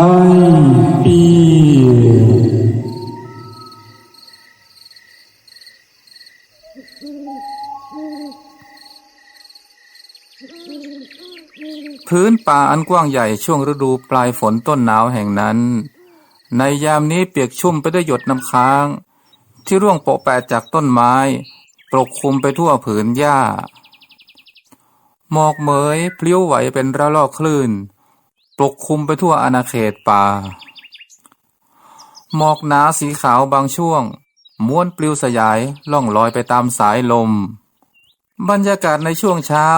I feel พื้นป่าอันกว้างใหญ่ช่วงฤดูปลายฝนต้นหนาวแห่งนั้น ในยามนี้เปียกชุ่มไปด้วยหยดน้ำค้าง ที่ร่วงโปะแปะจากต้นไม้ ปกคลุมไปทั่วผืนหญ้า หมอกเหมยพลิ้วไหวเป็นระลอกคลื่น ปกคลุมไปทั่วอาณาเขตป่า หมอกหนาสีขาวบางช่วง ม้วนปลิวสยายล่องลอยไปตามสายลม บรรยากาศในช่วงเช้า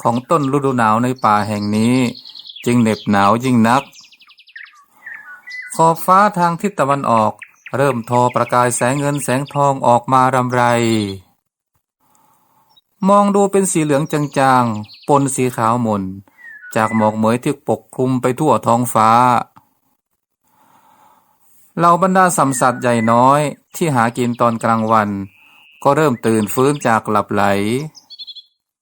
ของต้นฤดูหนาวในป่าแห่งนี้ จึงเหน็บหนาวยิ่งนัก ขอบฟ้าทางทิศตะวันออกเริ่มทอประกายแสงเงินแสงทองออกมารำไร มองดูเป็นสีเหลืองจางๆ ปนสีขาวหม่น จากหมอกเหมยที่ปกคลุมไปทั่วท้องฟ้าเหล่าบรรดาสัมสัตว์ใหญ่น้อยที่หากินตอนกลางวัน ก็เริ่มตื่นฟื้นจากหลับไหล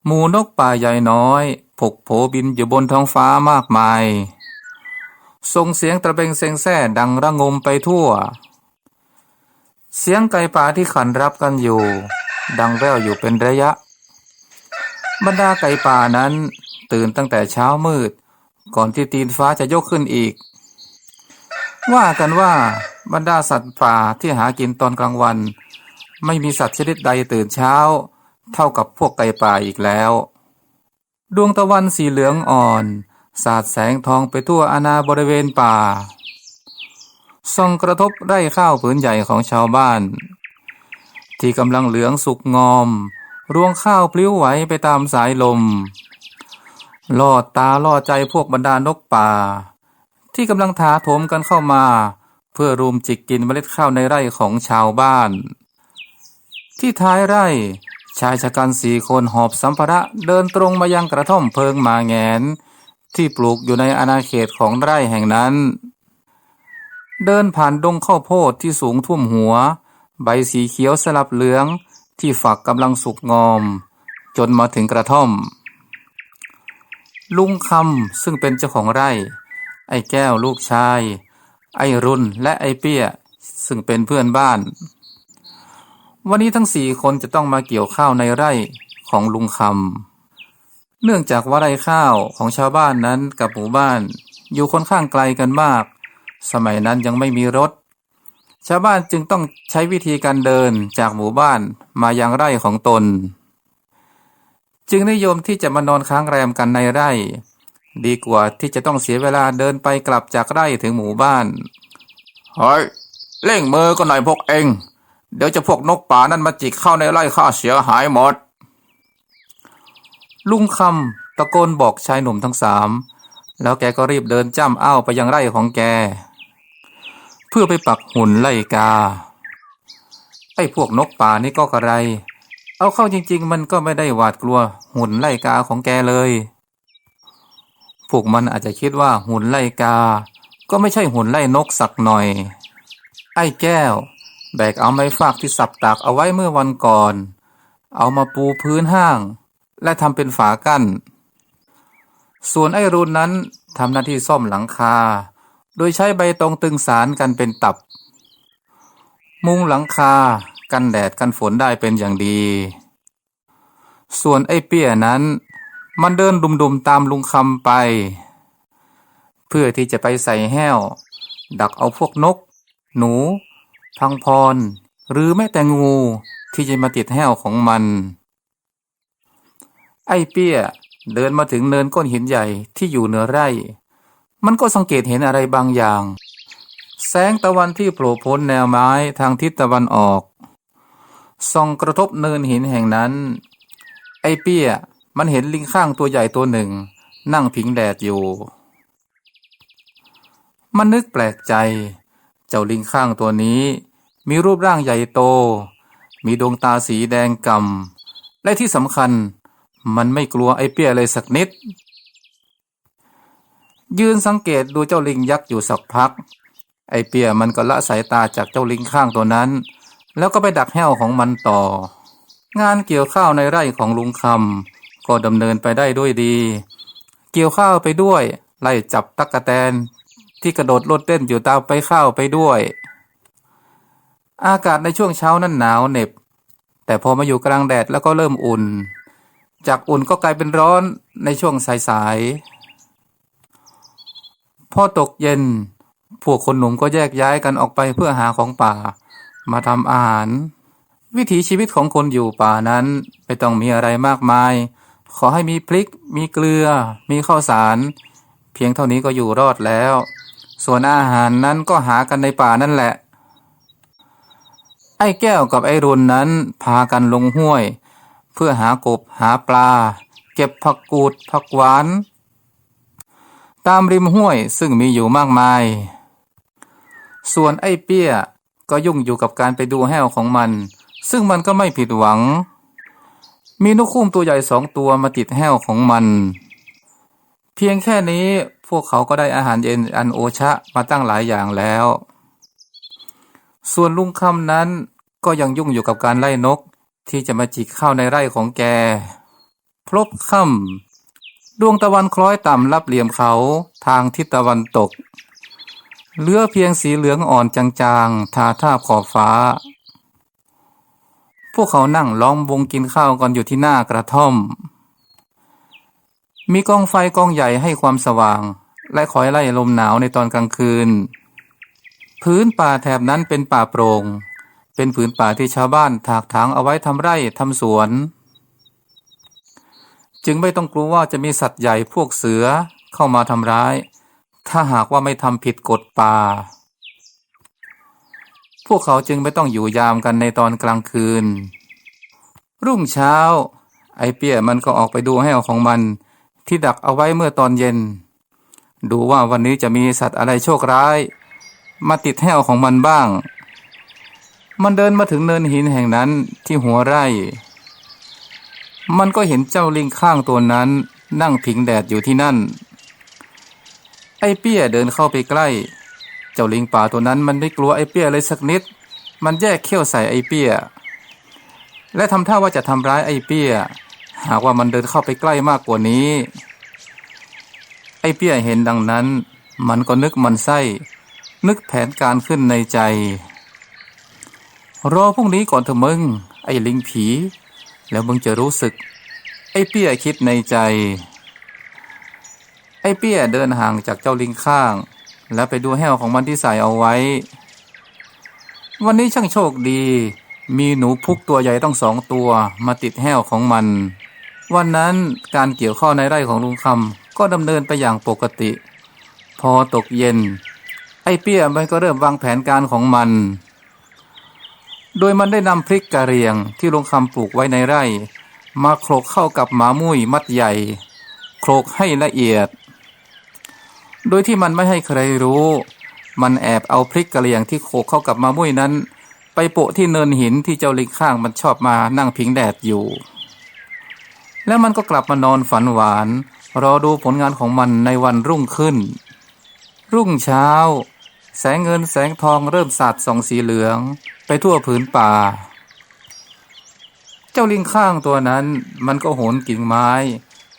หมูนกป่าใหญ่น้อยผกโผบินอยู่บนท้องฟ้ามากมายส่งเสียงตะเบงเซงแซ่ดังระงมไปทั่ว เสียงไก่ป่าที่ขันรับกันอยู่ ดังแว่วอยู่เป็นระยะ บรรดาไก่ป่านั้น ตื่นตั้งแต่เช้ามืด ก่อนที่ตีนฟ้าจะยกขึ้นอีก ว่ากันว่าบรรดาสัตว์ป่าที่หากินตอนกลางวัน ไม่มีสัตว์ชนิดใดตื่นเช้า เท่ากับพวกไก่ป่าอีกแล้ว ดวงตะวันสีเหลืองอ่อน สาดแสงทองไปทั่วอาณาบริเวณป่าส่องกระทบไร่ข้าวผืนใหญ่ของชาวบ้าน ที่กำลังเหลืองสุกงอม รวงข้าวพลิ้วไหวไปตามสายลม ลอดตาล่อใจพวกบรรดานกป่า ที่กำลังถาโถมกันเข้ามา เพื่อรุมจิกกินเมล็ดข้าวในไร่ของชาวบ้าน ที่ท้ายไร่ชายชะกันสี่คนหอบสัมภาระเดินตรงมายังกระท่อมเพิงมาแงน ที่ปลูกอยู่ในอาณาเขตของไร่แห่งนั้น เดินผ่านดงข้าวโพดที่สูงท่วมหัว ใบสีเขียวสลับเหลืองที่ฝักกำลังสุกงอม จนมาถึงกระท่อม ลุงคำซึ่งเป็นเจ้าของไร่ ไอ้แก้วลูกชาย ไอ้รุ่นและไอ้เปี้ย ซึ่งเป็นเพื่อนบ้าน วันนี้ทั้งสี่คนจะต้องมาเกี่ยวข้าวในไร่ของลุงคำเนื่องจากว่าไร่ข้าวของชาวบ้านนั้นกับหมู่บ้าน อยู่ค่อนข้างไกลกันมาก สมัยนั้นยังไม่มีรถ ชาวบ้านจึงต้องใช้วิธีการเดินจากหมู่บ้านมายังไร่ของตน จึงนิยมที่จะมานอนค้างแรมกันในไร่ ดีกว่าที่จะต้องเสียเวลาเดินไปกลับจากไร่ถึงหมู่บ้านเฮ้ยเร่งมือก็หน่อยพวกเอง เดี๋ยวจะพวกนกป่านั่นมาจิกเข้าในไร่ข้าเสียหายหมด ลุงคำตะโกนบอกชายหนุ่มทั้งสามแล้วแกก็รีบเดินจ้ำอ้าวไปยังไร่ของแก เพื่อไปปักหุ่นไล่กาไอ้พวกนกป่านี่ก็กระไร เอาเข้าจริง ๆ มันก็ไม่ได้หวาดกลัวหุ่นไล่กาของแกเลย พวกมันอาจจะคิดว่าหุ่นไล่กา ก็ไม่ใช่หุ่นไล่นกสักหน่อย ไอ้แก้ว แบกเอาไม้ฟากที่สับตากเอาไว้เมื่อวันก่อน เอามาปูพื้นห้าง และทำเป็นฝากั้น ส่วนไอ้รูนนั้นทำหน้าที่ซ่อมหลังคา โดยใช้ใบตองตึงสารกันเป็นตับ มุงหลังคา กันแดดกันฝนได้เป็นอย่างดี ส่วนไอ้เปี้ยนั้น มันเดินดุมๆตามลุงคำไป เพื่อที่จะไปใส่แห้ว ดักเอาพวกนก หนู พังพร หรือแม้แต่งูที่จะมาติดแห้วของมัน ไอ้เปี้ยเดินมาถึงเนินก้อนหินใหญ่ที่อยู่เหนือไร่ มันก็สังเกตเห็นอะไรบางอย่าง แสงตะวันที่โผล่พ้นแนวไม้ทางทิศตะวันออก ส่องกระทบเนินหินแห่งนั้น ไอ้เปี้ยมันเห็นลิงข้างตัวใหญ่ตัวหนึ่ง นั่งผิงแดดอยู่ มันนึกแปลกใจ เจ้าลิงข้างตัวนี้ มีรูปร่างใหญ่โต มีดวงตาสีแดงกำ่ำและที่สำคัญ มันไม่กลัวไอ้เปี้ยเลยสักนิด ยืนสังเกตดูเจ้าลิงยักษ์อยู่สักพัก ไอ้เปี้ยมันก็ละสายตาจากเจ้าลิงข้างตัวนั้น แล้วก็ไปดักแห้วของมันต่อ งานเกี่ยวข้าวในไร่ของลุงคำก็ดำเนินไปได้ด้วยดี เกี่ยวข้าวไปด้วย ไล่จับตักกะแตน ที่กระโดดโลดเต้นอยู่ตามไปข้าวไปด้วย อากาศในช่วงเช้านั้นหนาวเหน็บ แต่พอมาอยู่กลางแดดแล้วก็เริ่มอุ่น จากอุ่นก็กลายเป็นร้อนในช่วงสายๆพอตกเย็นพวกคนหนุ่มก็แยกย้ายกันออกไปเพื่อหาของป่า มาทำอาหาร วิถีชีวิตของคนอยู่ป่านั้นไม่ต้องมีอะไรมากมาย ขอให้มีพริก มีเกลือ มีข้าวสาร เพียงเท่านี้ก็อยู่รอดแล้ว ส่วนอาหารนั้นก็หากันในป่านั่นแหละ ไอ้แก้วกับไอ้รุนนั้นพากันลงห้วย เพื่อหากบหาปลา เก็บผักกูดผักหวาน ตามริมห้วยซึ่งมีอยู่มากมายส่วนไอ้เปี้ย ก็ยุ่งอยู่กับการไปดูแห้วของมัน ซึ่งมันก็ไม่ผิดหวัง มีนกคุ้มตัวใหญ่สองตัวมาติดแห้วของมัน เพียงแค่นี้พวกเขาก็ได้อาหารเย็นอันโอชะมาตั้งหลายอย่างแล้ว ส่วนลุงคำนั้นก็ยังยุ่งอยู่กับการไล่นกที่จะมาจิกข้าวในไร่ของแก พลบค่ำดวงตะวันคล้อยต่ำรับเหลี่ยมเขาทางทิศตะวันตก เหลือเพียงสีเหลืองอ่อนจางๆ ทาท่าขอบฟ้า พวกเขานั่งล้อมวงกินข้าวกันอยู่ที่หน้ากระท่อม มีกองไฟกองใหญ่ให้ความสว่าง และคอยไล่ลมหนาวในตอนกลางคืน พื้นป่าแถบนั้นเป็นป่าโปร่ง เป็นผืนป่าที่ชาวบ้านถากถางเอาไว้ทำไร่ทำสวน จึงไม่ต้องกลัวว่าจะมีสัตว์ใหญ่พวกเสือเข้ามาทำร้าย ถ้าหากว่าไม่ทำผิดกฎป่า พวกเขาจึงไม่ต้องอยู่ยามกันในตอนกลางคืน รุ่งเช้า ไอเปียมันก็ออกไปดูแห้วของมัน ที่ดักเอาไว้เมื่อตอนเย็น ดูว่าวันนี้จะมีสัตว์อะไรโชคร้าย มาติดแห้วของมันบ้าง มันเดินมาถึงเนินหินแห่งนั้นที่หัวไร่ มันก็เห็นเจ้าลิงข้างตัวนั้นนั่งผิงแดดอยู่ที่นั่น ไอ้เปี้ยเดินเข้าไปใกล้ เจ้าลิงป่าตัวนั้นมันไม่กลัวไอ้เปี้ยเลยสักนิด มันแยกเขี้ยวใส่ไอ้เปี้ย และทำท่าว่าจะทำร้ายไอ้เปี้ย หากว่ามันเดินเข้าไปใกล้มากกว่านี้ ไอ้เปี้ยเห็นดังนั้น มันก็นึกมันไส้ นึกแผนการขึ้นในใจ รอพรุ่งนี้ก่อนเถอะมึง ไอ้ลิงผี แล้วมึงจะรู้สึก ไอ้เปี้ยคิดในใจ อ้เปี้ยเดินห่างจากเจ้าลิงข้าง แล้วไปดูแห้วของมันที่ใส่เอาไว้ วันนี้ช่างโชคดี มีหนูพุกตัวใหญ่ต้องสองตัวมาติดแห้วของมัน วันนั้นการเกี่ยวข้าวในไร่ของลุงคำก็ดำเนินไปอย่างปกติ พอตกเย็น ไอ้เปี้ยมันก็เริ่มวางแผนการของมัน โดยมันได้นำพริกกะเหรียงที่ลุงคำปลูกไว้ในไร่ มาโขลกเข้ากับหมามุ้ยมัดใหญ่โขลกให้ละเอียด โดยที่มันไม่ให้ใครรู้ มันแอบเอาพริกกะเหรี่ยงที่โขกเข้ากับมะมุ้ยนั้น ไปโปะที่เนินหินที่เจ้าลิงข้างมันชอบมานั่งพิงแดดอยู่ แล้วมันก็กลับมานอนฝันหวาน รอดูผลงานของมันในวันรุ่งขึ้น รุ่งเช้า แสงเงินแสงทองเริ่มสาดส่องสีเหลือง ไปทั่วผืนป่า เจ้าลิงข้างตัวนั้นมันก็โหนกิ่งไม้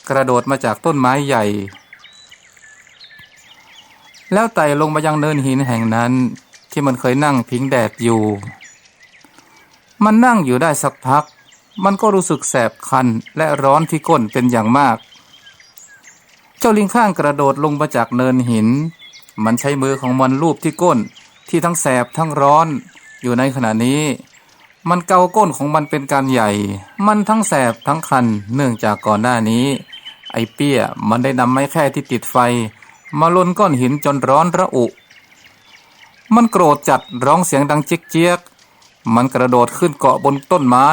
กระโดดมาจากต้นไม้ใหญ่ แล้วไต่ลงมายังเนินหินแห่งนั้น ที่มันเคยนั่งพิงแดดอยู่ มันนั่งอยู่ได้สักพัก มันก็รู้สึกแสบคันและร้อนที่ก้นเป็นอย่างมาก เจ้าลิงข้างกระโดดลงมาจากเนินหิน มันใช้มือของมันลูบที่ก้นที่ทั้งแสบทั้งร้อน อยู่ในขณะนี้ มันเกาก้นของมันเป็นการใหญ่ มันทั้งแสบทั้งคันเนื่องจากก่อนหน้านี้ ไอเปี้ยมันได้นำไม้แค่ที่ติดไฟ มาลนก้อนหินจนร้อนระอุ มันโกรธจัดร้องเสียงดังเจี๊ยกๆมันกระโดดขึ้นเกาะบนต้นไม้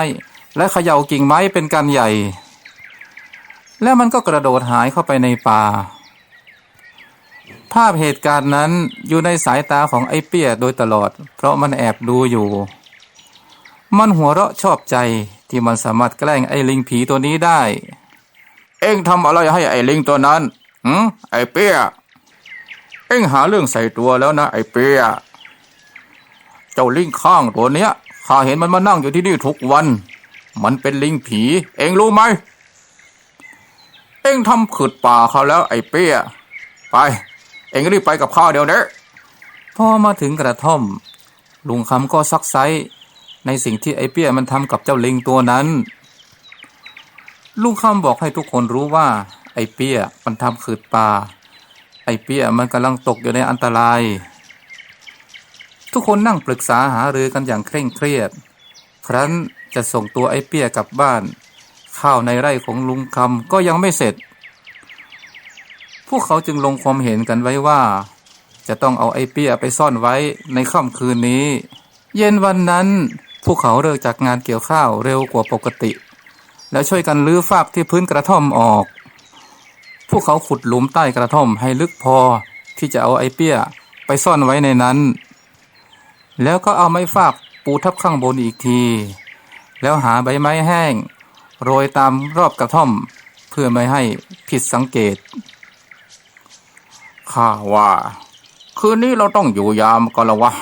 และเขย่ากิ่งไม้เป็นการใหญ่ แล้วมันก็กระโดดหายเข้าไปในป่า ภาพเหตุการณ์นั้นอยู่ในสายตาของไอ้เปี้ยโดยตลอด เพราะมันแอบดูอยู่ มันหัวเราะชอบใจที่มันสามารถแกล้งไอ้ลิงผีตัวนี้ได้ เอ็งทำอะไรให้ไอ้ลิงตัวนั้นหืมไอ้เปี้ย เอ็งหาเรื่องใส่ตัวแล้วนะไอ้เปียเจ้าลิงข้างตัวเนี้ยข้าเห็นมันมานั่งอยู่ที่นี่ทุกวัน มันเป็นลิงผี เอ็งรู้ไหม เอ็งทำขืดป่าเขาแล้วไอ้เปียไป เอ็งรีบไปกับข้าเดี๋ยวนี้พอมาถึงกระท่อม ลุงคำก็ซักไซในสิ่งที่ไอ้เปียมันทำกับเจ้าลิงตัวนั้น ลุงคำบอกให้ทุกคนรู้ว่า ไอ้เปียมันทำขืดป่า ไอ้เปี้ยมันกำลังตกอยู่ในอันตราย ทุกคนนั่งปรึกษาหารือกันอย่างเคร่งเครียด ครั้นจะส่งตัวไอ้เปี้ยกลับบ้าน ข้าวในไร่ของลุงคำก็ยังไม่เสร็จ พวกเขาจึงลงความเห็นกันไว้ว่า จะต้องเอาไอ้เปี้ยไปซ่อนไว้ในค่ำคืนนี้ เย็นวันนั้นพวกเขาเลิกจากงานเกี่ยวข้าวเร็วกว่าปกติ แล้วช่วยกันลื้อฟากที่พื้นกระท่อมออก พวกเขาขุดหลุมใต้กระท่อมให้ลึกพอที่จะเอาไอ้เปี้ยไปซ่อนไว้ในนั้น แล้วก็เอาไม้ฟากปูทับข้างบนอีกที แล้วหาใบไม้แห้ง โรยตามรอบกระท่อม เพื่อไม่ให้ผิดสังเกต ข้าว่า คืนนี้เราต้องอยู่ยามก็แล้ววะ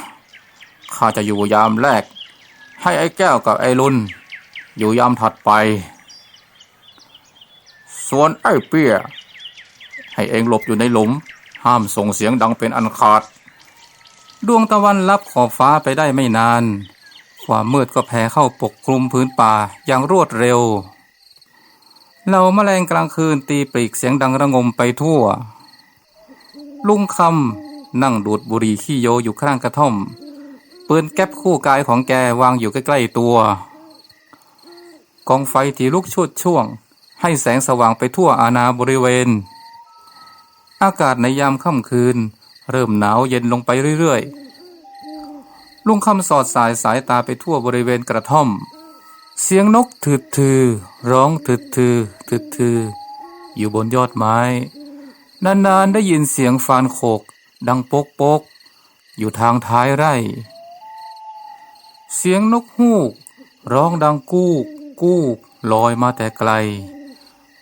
ข้าจะอยู่ยามแรก ให้ไอ้แก้วกับไอ้ลุนอยู่ยามถัดไป ส่วนไอ้เปี้ย ให้เองหลบอยู่ในหลุม ห้ามส่งเสียงดังเป็นอันขาด ดวงตะวันลับขอบฟ้าไปได้ไม่นาน ความมืดก็แผ่เข้าปกคลุมพื้นป่าอย่างรวดเร็วเหล่าแมลงกลางคืนตีปลีกเสียงดังระงมไปทั่ว ลุงคำนั่งดูดบุหรี่ขี้โยอยู่ข้างกระท่อมปืนแก๊ปคู่กายของแกวางอยู่ใกล้ๆตัว กองไฟที่ลุกชุดช่วง ให้แสงสว่างไปทั่วอาณาบริเวณ อากาศในยามค่ำคืน เริ่มหนาวเย็นลงไปเรื่อยๆ ลุงคำสอดสายสายตาไปทั่วบริเวณกระท่อม เสียงนกถืดถือ ร้องถืดถือถืดถือ อยู่บนยอดไม้ นานๆได้ยินเสียงฟานโขก ดังโป๊กโป๊กอยู่ทางท้ายไร่ เสียงนกฮูก ร้องดังกู้กู้ลอยมาแต่ไกล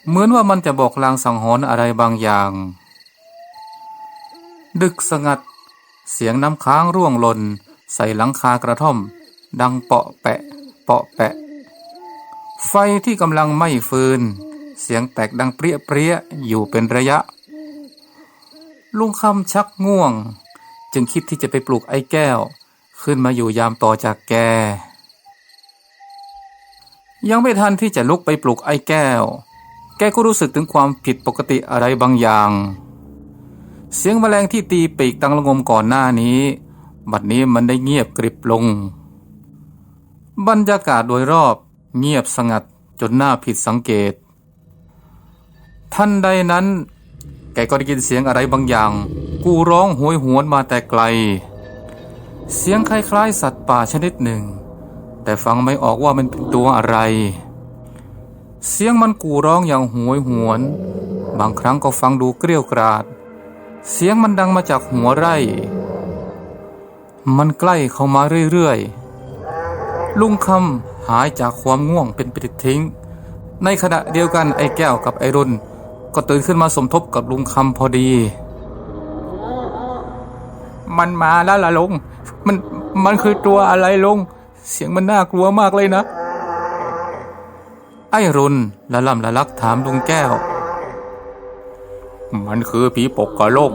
เหมือนว่ามันจะบอกลางสังหรณ์อะไรบางอย่าง ดึกสงัด เสียงน้ำค้างร่วงหล่น ใส่หลังคากระท่อม ดังเปาะแปะ เปาะแปะ ไฟที่กำลังไหม้ฟืน เสียงแตกดังเปรี้ยเปรี้ยอยู่เป็นระยะ ลุงคำชักง่วง จึงคิดที่จะไปปลุกไอ้แก้ว ขึ้นมาอยู่ยามต่อจากแก ยังไม่ทันที่จะลุกไปปลุกไอ้แก้ว แกก็รู้สึกถึงความผิดปกติอะไรบางอย่าง เสียงแมลงที่ตีปีกตังละงมก่อนหน้านี้ บัดนี้มันได้เงียบกริบลง บรรยากาศโดยรอบเงียบสงัดจนน่าผิดสังเกตทันใดนั้น แกก็ได้ยินเสียงอะไรบางอย่าง กูร้องโหยหวนมาแต่ไกล เสียงคล้ายๆ สัตว์ป่าชนิดหนึ่ง แต่ฟังไม่ออกว่ามันเป็นตัวอะไร เสียงมันกูร้องอย่างโหยหวน บางครั้งก็ฟังดูเกรี้ยวกราด เสียงมันดังมาจากหัวไร่ มันใกล้เข้ามาเรื่อยๆ ลุงคำหายจากความง่วงเป็นปิดทิ้ง ในขณะเดียวกันไอ้แก้วกับไอรุนก็ตื่นขึ้นมาสมทบกับลุงคำพอดี มันมาแล้วล่ะลุง มัน มันคือตัวอะไรลุง เสียงมันน่ากลัวมากเลยนะ ไอรุนละล่ำละลักถามลุงแก้ว มันคือผีปกกระโล่ง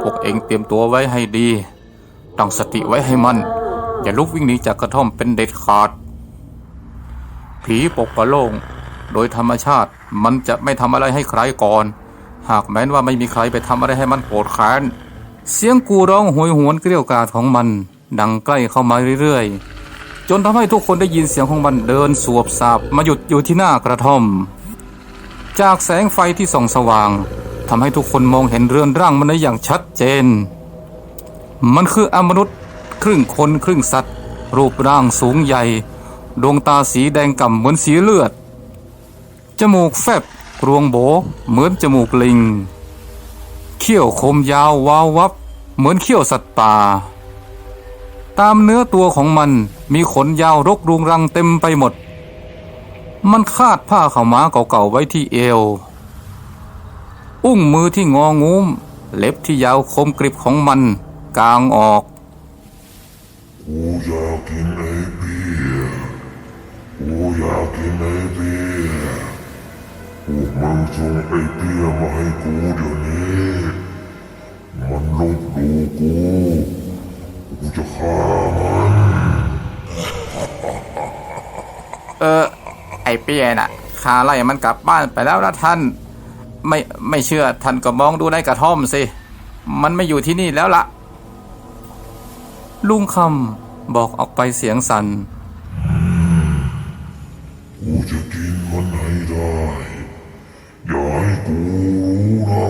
พวกเองเตรียมตัวไว้ให้ดี ตั้งสติไว้ให้มัน อย่าลุกวิ่งหนีจากกระท่อมเป็นเด็ดขาด ผีปกกระโลงโดยธรรมชาติมันจะไม่ทำอะไรให้ใครก่อน หากแม้นว่าไม่มีใครไปทำอะไรให้มันโกรธแค้น เสียงกูร้องโหยหวนเกลียวกราดของมัน ดังใกล้เข้ามาเรื่อยๆ จนทำให้ทุกคนได้ยินเสียงของมันเดินสวบสาบมาหยุดอยู่ที่หน้ากระท่อม จากแสงไฟที่ส่องสว่าง ทำให้ทุกคนมองเห็นเรือนร่างมันได้อย่างชัดเจน มันคืออมนุษย์ ครึ่งคนครึ่งสัตว์ รูปร่างสูงใหญ่ ดวงตาสีแดงก่ำเหมือนสีเลือด จมูกแฟบกรวงโบเหมือนจมูกลิง เขี้ยวคมยาววาววับ เหมือนเขี้ยวสัตว์ป่า ตามเนื้อตัวของมันมีขนยาวรกรุงรังเต็มไปหมด มันคาดผ้าขาวม้าเก่าๆไว้ที่เอว อุ้งมือที่งองุ้ม เล็บที่ยาวคมกริบของมัน กางออกกูอยากกินไอ้เบียร์กูอยากกินไอ้เบียร์พวกมึงส่งไอ้เบียร์มาให้กูเดี๋ยวนี้มันลบหลู่กูกูจะฆ่ามันเออไอเปียน่ะข้าไล่มันกลับบ้านไปแล้วนะท่าน ไม่ไม่เชื่อท่านก็มองดูในกระท่อมสิ มันไม่อยู่ที่นี่แล้วละลุงคำบอกออกไปเสียงสัน่นกูจะกินมันให้ได้ อย่าให้กูรู้นะ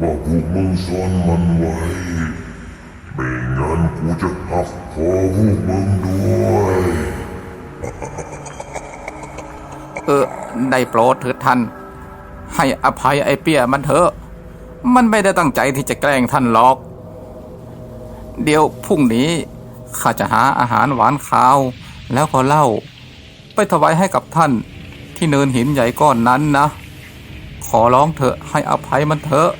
ว่าพวกมึงซ่อนมันไว้ ไม่งั้นกูจะหักคอพวกมึงด้วย เออ ได้โปรดเถิดท่าน ให้อภัยไอเปียมันเถอะ มันไม่ได้ตั้งใจที่จะแกล้งท่านหรอก เดี๋ยวพรุ่งนี้ข้าจะหาอาหารหวานข้าว แล้วก็เล้าไปถวายให้กับท่านที่เนินหินใหญ่ก้อนนั้นนะ ขอร้องเถอะให้อภัยมันเถอะ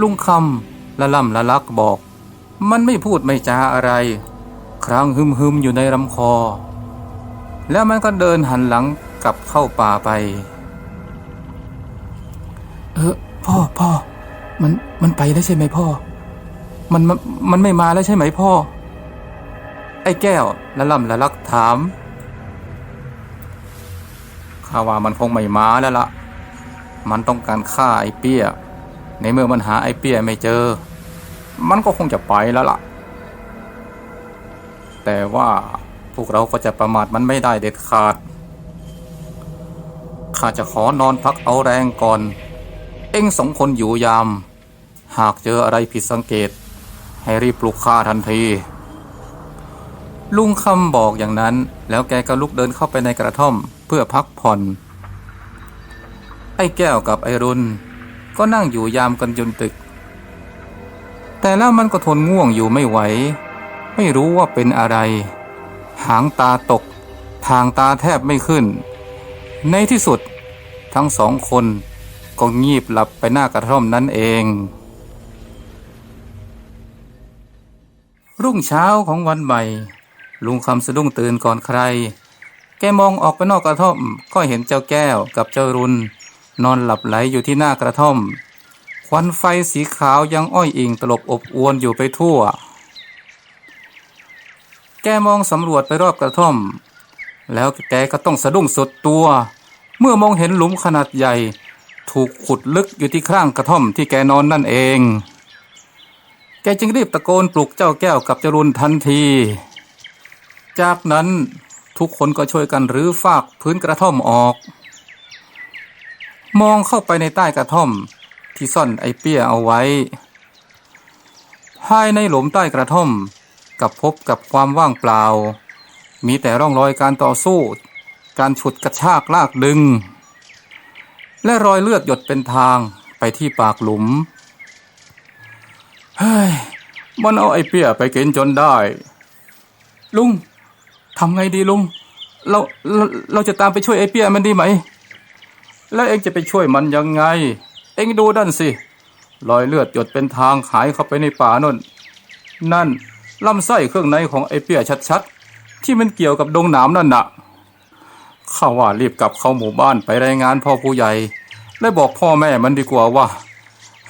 ลุงคำละล่ำละลักบอก มันไม่พูดไม่จาอะไร ครางฮึมฮึมๆอยู่ในลำคอ แล้วมันก็เดินหันหลังกลับเข้าป่าไป เออ พ่อพ่อ มันมันไปแล้วใช่ไหมพ่อ มันมันมันไม่มาแล้วใช่ไหมพ่อ ไอ้แก้วละล่ำละลักถามข้าว่ามันคงไม่มาแล้วละ่ะ มันต้องการฆ่าไอ้เปี้ย ในเมื่อมันหาไอ้เปี้ยไม่เจอ มันก็คงจะไปแล้วล่ะ แต่ว่าพวกเราก็จะประมาทมันไม่ได้เด็ดขาด ข้าจะขอนอนพักเอาแรงก่อน องสองคนอยู่ยาม หากเจออะไรผิดสังเกต ให้รีบปลุกข้าทันที ลุงคำบอกอย่างนั้น แล้วแกก็ลุกเดินเข้าไปในกระท่อมเพื่อพักผ่อน ไอ้แก้วกับไอรุนก็นั่งอยู่ยามกันจนตึก แต่แล้วมันก็ทนง่วงอยู่ไม่ไหว ไม่รู้ว่าเป็นอะไร หางตาตก ทางตาแทบไม่ขึ้น ในที่สุดทั้งสองคน ก็งีบหลับไปหน้ากระท่อมนั้นเอง รุ่งเช้าของวันใหม่ ลุงคำสะดุ้งตื่นก่อนใคร แกมองออกไปนอกกระท่อม ก็เห็นเจ้าแก้วกับเจ้ารุน นอนหลับไหลอยู่ที่หน้ากระท่อม ควันไฟสีขาวยังอ้อยอิงตลบอบอวนอยู่ไปทั่ว แกมองสำรวจไปรอบกระท่อม แล้วแกก็ต้องสะดุ้งสุดตัว เมื่อมองเห็นหลุมขนาดใหญ่ ถูกขุดลึกอยู่ที่ข้างกระท่อมที่แกนอนนั่นเอง แกจึงรีบตะโกนปลุกเจ้าแก้วกับจรุนทันที จากนั้นทุกคนก็ช่วยกันรื้อฟากพื้นกระท่อมออก มองเข้าไปในใต้กระท่อมที่ซ่อนไอเปี้ยเอาไว้ ภายในหลุมใต้กระท่อมกับพบกับความว่างเปล่า มีแต่ร่องรอยการต่อสู้ การฉุดกระชากลากดึง และรอยเลือดหยดเป็นทางไปที่ปากหลุม เฮ้ย มันเอาไอ้เปี้ยไปกินจนได้ ลุงทำไงดีลุง เราเราเราจะตามไปช่วยไอ้เปี้ยมันดีไหม แล้วเองจะไปช่วยมันยังไง เองดูด้านสิ รอยเลือดหยดเป็นทางหายเข้าไปในป่านั่นนั่นลำไส้เครื่องในของไอ้เปี้ยชัดๆ ที่มันเกี่ยวกับดงหนามนั่นน่ะ ข้าว่ารีบกลับเข้าหมู่บ้านไปรายงานพ่อผู้ใหญ่ และบอกพ่อแม่มันดีกว่าว่า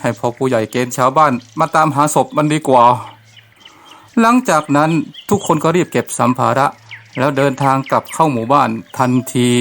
ให้พ่อผู้ใหญ่เกณฑ์ชาวบ้านมาตามหาศพมันดีกว่า หลังจากนั้นทุกคนก็รีบเก็บสัมภาระ แล้วเดินทางกลับเข้าหมู่บ้านทันที